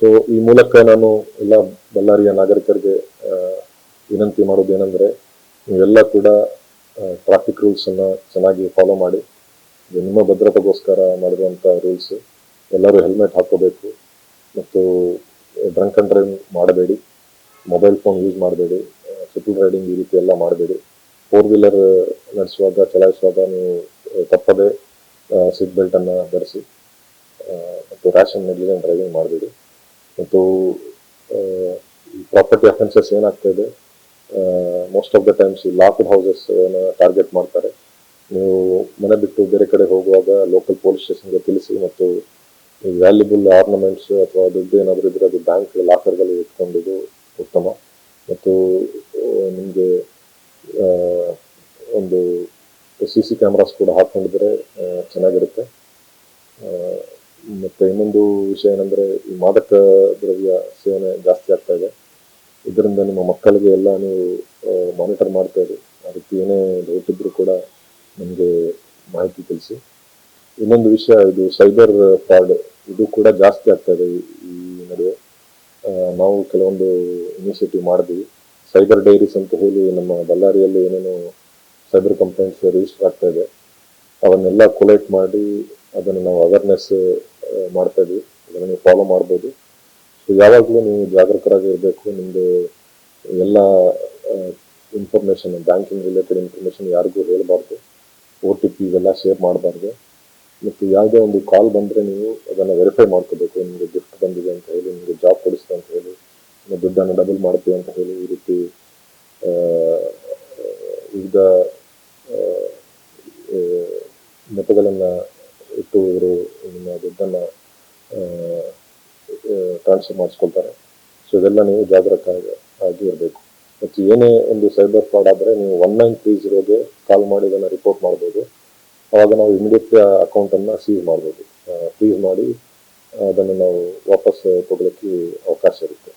So ಈ ಮೂಲಕ ನಾನು ಎಲ್ಲ ಬಳ್ಳಾರಿಯ ನಾಗರಿಕರಿಗೆ ವಿನಂತಿ ಮಾಡೋದು ಏನಂದ್ರೆ, ನೀವೆಲ್ಲ ಕೂಡ ಟ್ರಾಫಿಕ್ ರೂಲ್ಸ್ ಅನ್ನ ಚೆನ್ನಾಗಿ ಫಾಲೋ ಮಾಡಿ ನಿಮ್ಮ ಭದ್ರತೆಗೋಸ್ಕರ ಮಾಡಿರುವಂತ ರೂಲ್ಸ್ ಎಲ್ಲರೂ ಹೆಲ್ಮೆಟ್ ಹಾಕೋಬೇಕು ಮತ್ತು ಡ್ರಂಕ್ ಅಂಡ್ ಡ್ರೈವ್ ಮಾಡಬೇಡಿ ಮೊಬೈಲ್ ಫೋನ್ ಯೂಸ್ ಮಾಡಬೇಡಿ ಟ್ರಿಪಲ್ ರೈಡಿಂಗ್ ಈ ರೀತಿ ಎಲ್ಲ ಮಾಡಬೇಡಿ. ಫೋರ್ ವೀಲರ್ ನಡೆಸುವಾಗ, ಚಲಾಯಿಸುವಾಗ ನೀವು ತಪ್ಪದೇ ಸೀಟ್ ಬೆಲ್ಟನ್ನು ಧರಿಸಿ ಮತ್ತು ರ್ಯಾಷನ್ ನೆಗ್ಲಿಜೆಂಟ್ ಡ್ರೈವಿಂಗ್ ಮಾಡಬೇಡಿ. ಮತ್ತು ಪ್ರಾಪರ್ಟಿ ಅಫೆನ್ಸಸ್ ಏನಾಗ್ತಾ ಇದೆ ಮೋಸ್ಟ್ ಆಫ್ ದ ಟೈಮ್ಸ್ ಈ ಲಾಕ್ಡ್ ಹೌಸಸ್ ಟಾರ್ಗೆಟ್ ಮಾಡ್ತಾರೆ. ನೀವು ಮನೆ ಬಿಟ್ಟು ಬೇರೆ ಕಡೆ ಹೋಗುವಾಗ ಲೋಕಲ್ ಪೊಲೀಸ್ ಸ್ಟೇಷನ್ಗೆ ತಿಳಿಸಿ ಮತ್ತು ವ್ಯಾಲ್ಯೂಬಲ್ ಆರ್ನಮೆಂಟ್ಸ್ ಅಥವಾ ದುಡ್ಡು ಏನಾದರೂ ಇದ್ರೆ ಅದು ಬ್ಯಾಂಕ್ ಲಾಕರ್ಗಳು ಇಟ್ಕೊಂಡಿದ್ದು ಉತ್ತಮ. ಮತ್ತು ನಿಮಗೆ ಒಂದು ಸಿ ಸಿ ಕ್ಯಾಮ್ರಾಸ್ ಕೂಡ ಹಾಕ್ಕೊಂಡಿದ್ರೆ ಚೆನ್ನಾಗಿರುತ್ತೆ. ಮತ್ತೆ ಇನ್ನೊಂದು ವಿಷಯ ಏನಂದ್ರೆ ಈ ಮಾದಕ ದ್ರವ್ಯ ಸೇವನೆ ಜಾಸ್ತಿ ಆಗ್ತಾ ಇದೆ. ಇದರಿಂದ ನಿಮ್ಮ ಮಕ್ಕಳಿಗೆ ಎಲ್ಲ ನೀವು ಮಾನಿಟರ್ ಮಾಡ್ತಾ ಇರಿ. ಅದಕ್ಕೆ ಏನೇ ಡೌಟ್ ಇದ್ರು ಕೂಡ ನಮಗೆ ಮಾಹಿತಿ ತಿಳಿಸಿ. ಇನ್ನೊಂದು ವಿಷಯ, ಇದು ಸೈಬರ್ ಫ್ರಾಡ್ ಇದು ಕೂಡ ಜಾಸ್ತಿ ಆಗ್ತಾ ಇದೆ ಈ- ನಡುವೆ. ನಾವು ಕೆಲವೊಂದು ಇನಿಷಿಯೇಟಿವ್ ಮಾಡಿದ್ವಿ. ಸೈಬರ್ ಡೈರೀಸ್ ಅಂತ ಹೇಳಿ ನಮ್ಮ ಬಳ್ಳಾರಿಯಲ್ಲಿ ಏನೇನು ಸೈಬರ್ ಕಂಪ್ಲೇಂಟ್ಸ್ ರಿಜಿಸ್ಟರ್ ಆಗ್ತಾ ಇದೆ. ಅವನ್ನೆಲ್ಲ ಕೊಲೆಕ್ಟ್ ಮಾಡಿ ಅದನ್ನು ನಾವು ಅವೇರ್ನೆಸ್ ಮಾಡ್ತಾ ಇದ್ವಿ ಅದನ್ನು ನೀವು ಫಾಲೋ ಮಾಡ್ಬೋದು. ಸೊ ಯಾವಾಗಲೂ ನೀವು ಜಾಗರೂಕರಾಗಿ ಇರಬೇಕು. ನಿಮ್ಮದು ಎಲ್ಲ ಇನ್ಫಾರ್ಮೇಷನ್ ಬ್ಯಾಂಕಿಂಗ್ ರಿಲೇಟೆಡ್ ಇನ್ಫಾರ್ಮೇಷನ್ ಯಾರಿಗೂ ಹೇಳಬಾರ್ದು. ಒ ಟಿ ಪಿ ಇವೆಲ್ಲ ಶೇರ್ ಮಾಡಬಾರ್ದು. ಮತ್ತು ಯಾವುದೇ ಒಂದು ಕಾಲ್ ಬಂದರೆ ನೀವು ಅದನ್ನು ವೆರಿಫೈ ಮಾಡ್ಕೋಬೇಕು. ನಿಮಗೆ ಗಿಫ್ಟ್ ಬಂದಿದೆ ಅಂತ ಹೇಳಿ, ನಿಮಗೆ ಜಾಬ್ ಕೊಡಿಸಿದೆ ಅಂತ ಹೇಳಿ, ನಿಮ್ಮ ದುಡ್ಡನ್ನು ಡಬಲ್ ಮಾಡ್ತೀವಿ ಅಂತ ಹೇಳಿ ಈ ರೀತಿ ವಿವಿಧ ಮತಗಳನ್ನು ಇಟ್ಟು ಇವರು ನಿಮ್ಮ ದುಡ್ಡನ್ನು ಟ್ರಾನ್ಸ್ಫರ್ ಮಾಡಿಸ್ಕೊಳ್ತಾರೆ. ಸೊ ಇದೆಲ್ಲ ನೀವು ಜಾಗ್ರತೆ ಆಗಿ ಇರಬೇಕು ಮತ್ತು ಏನೇ ಒಂದು ಸೈಬರ್ ಫ್ರಾಡ್ ಆದರೆ ನೀವು ಒನ್ ನೈನ್ ತ್ರೀ ಜೀರೋಗೆ ಕಾಲ್ ಮಾಡಿ ಇದನ್ನು ರಿಪೋರ್ಟ್ ಮಾಡ್ಬೋದು. ಆವಾಗ ನಾವು ಇಮಿಡಿಯೇಟ್ಲಿ ಆ ಅಕೌಂಟನ್ನು ಸೀಸ್ ಮಾಡ್ಬೋದು. ಫ್ರೀಸ್ ಮಾಡಿ, ಅದನ್ನು ನಾವು ವಾಪಸ್ ತೊಗೊಳಕ್ಕೆ ಅವಕಾಶ ಇರುತ್ತೆ.